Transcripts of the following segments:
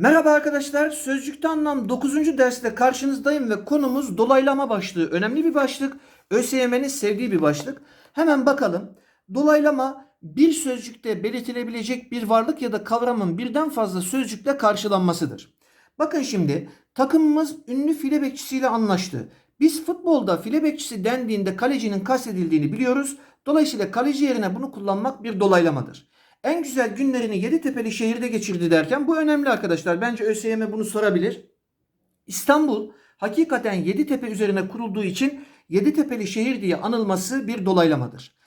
Merhaba arkadaşlar. Sözcükte anlam 9. derste karşınızdayım ve konumuz dolaylama başlığı. Önemli bir başlık. ÖSYM'nin sevdiği bir başlık. Hemen bakalım. Dolaylama bir sözcükte belirtilebilecek bir varlık ya da kavramın birden fazla sözcükle karşılanmasıdır. Bakın şimdi takımımız ünlü file bekçisiyle anlaştı. Biz futbolda file bekçisi dendiğinde kalecinin kastedildiğini biliyoruz. Dolayısıyla kaleci yerine bunu kullanmak bir dolaylamadır. En güzel günlerini Yeditepe'li şehirde geçirdi derken bu önemli arkadaşlar. Bence ÖSYM bunu sorabilir. İstanbul hakikaten Yeditepe üzerine kurulduğu için Yeditepe'li şehir diye anılması bir dolaylamadır.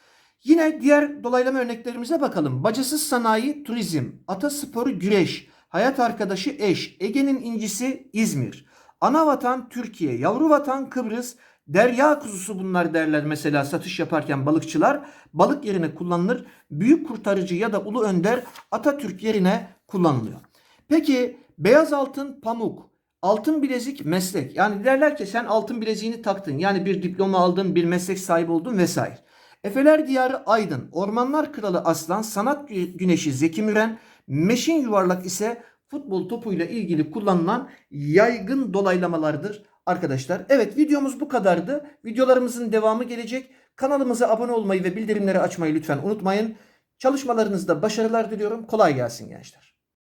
Yine diğer dolaylama örneklerimize bakalım. Bacasız sanayi, turizm, atasporu güreş, hayat arkadaşı eş, Ege'nin incisi İzmir, ana vatan Türkiye, yavru vatan Kıbrıs, derya kuzusu bunlar derler mesela satış yaparken balıkçılar. Balık yerine kullanılır. Büyük kurtarıcı ya da ulu önder Atatürk yerine kullanılıyor. Peki beyaz altın, pamuk, altın bilezik, meslek. Yani derler ki sen altın bileziğini taktın. Yani bir diploma aldın, bir meslek sahibi oldun vesaire. Efeler diyarı Aydın, ormanlar kralı Aslan, sanat gü- güneşi Zeki Müren, meşin yuvarlak ise futbol topuyla ilgili kullanılan yaygın dolaylamalardır arkadaşlar. Evet videomuz bu kadardı. Videolarımızın devamı gelecek. Kanalımıza abone olmayı ve bildirimleri açmayı lütfen unutmayın. Çalışmalarınızda başarılar diliyorum. Kolay gelsin gençler.